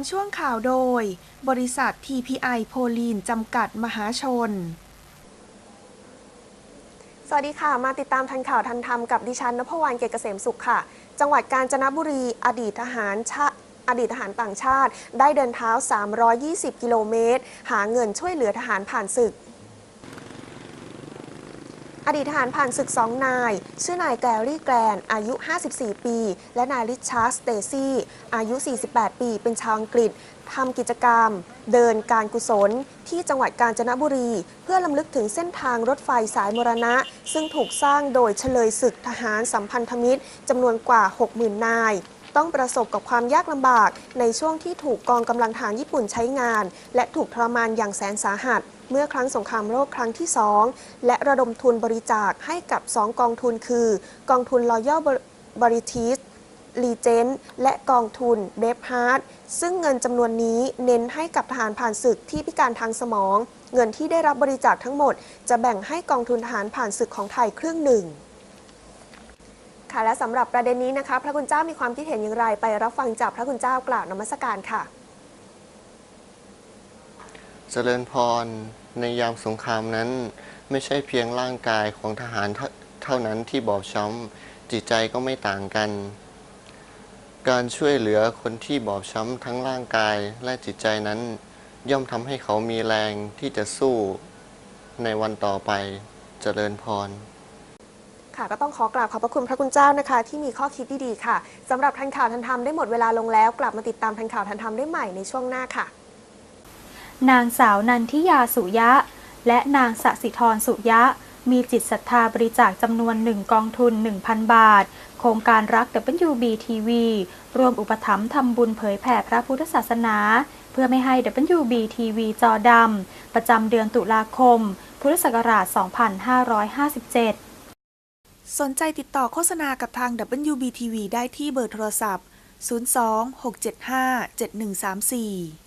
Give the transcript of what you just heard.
ำช่วงข่าวโดย บริษัท TPI โพลีน จำกัดมหาชน สวัสดีค่ะ มาติดตามทันข่าวทันธรรมกับดิฉันนพวรรณเกตเกษมสุขค่ะ จังหวัดกาญจนบุรีอดีตทหารชาอดีตทหารต่างชาติ ได้เดินเท้า 320 กิโลเมตร หาเงินช่วยเหลือทหารผ่านศึก อดีตทหารผ่านศึกสองนาย ชื่อนายแกรี่แกรน อายุ 54 ปี และนายริชาร์ดสเตซี่ อายุ 48 ปี เป็นชาวอังกฤษทำกิจกรรม เดินการกุศล ที่จังหวัดกาญจนบุรี เพื่อลำลึกถึงเส้นทางรถไฟสายมรณะ ซึ่งถูกสร้างโดยเฉลยศึกทหารสัมพันธมิตรจำนวนกว่า 60,000 นาย ต้องประสบกับความยากลำบาก ในช่วงที่ถูกกองกำลังทหารญี่ปุ่นใช้งาน และถูกทรมานอย่างแสนสาหัส เมื่อครั้งสงครามโลกครั้งที่ 2 และระดมทุนบริจาคให้กับ 2 กองทุนคือ กองทุน Royal British ลีเจนและกองทุนเบฟฮาร์ดซึ่งเงินจำนวนนี้เน้นให้กับทหารผ่านศึกที่พิการทางสมอง เงินที่ได้รับบริจาคทั้งหมด จะแบ่งให้กองทุนทหารผ่านศึกของไทยครึ่งหนึ่ง ค่ะ และสำหรับประเด็นนี้นะคะ พระคุณเจ้ามีความคิดเห็นอย่างไรไปรับฟังจากพระคุณเจ้ากล่าวนมัสการค่ะ เจริญพรในยามสงครามนั้น ไม่ใช่เพียงร่างกายของทหารเท่าเท่านั้นที่บอบช้ำจิตใจก็ไม่ต่างกัน การช่วยเหลือคนที่บอบช้ำทั้งร่างกายและจิตใจนั้น ย่อมทำให้เขามีแรงที่จะสู้ในวันต่อไปเจริญพร ค่ะก็ต้องขอกราบขอบพระคุณพระคุณเจ้านะคะ ที่มีข้อคิดดีๆค่ะสำหรับทันข่าวทันธรรมได้หมดเวลาลงแล้ว กลับมาติดตามทันข่าวทันธรรมได้ใหม่ในช่วงหน้าค่ะ นางสาวนันทิยาสุยะ และนางสสิธรสุยะ มีจิตศรัทธาบริจาคจำนวนหนึ่งกองทุน 1,000 บาท โครงการรัก WBTV รวมอุปถัมภ์ทำบุญเผยแผ่พระพุทธศาสนา เพื่อไม่ให้ WBTV จอดำประจำเดือนตุลาคม พุทธศักราช 2557 สนใจติดต่อโฆษณากับทาง WBTV ได้ที่เบอร์โทรศัพท์ 02 675 7134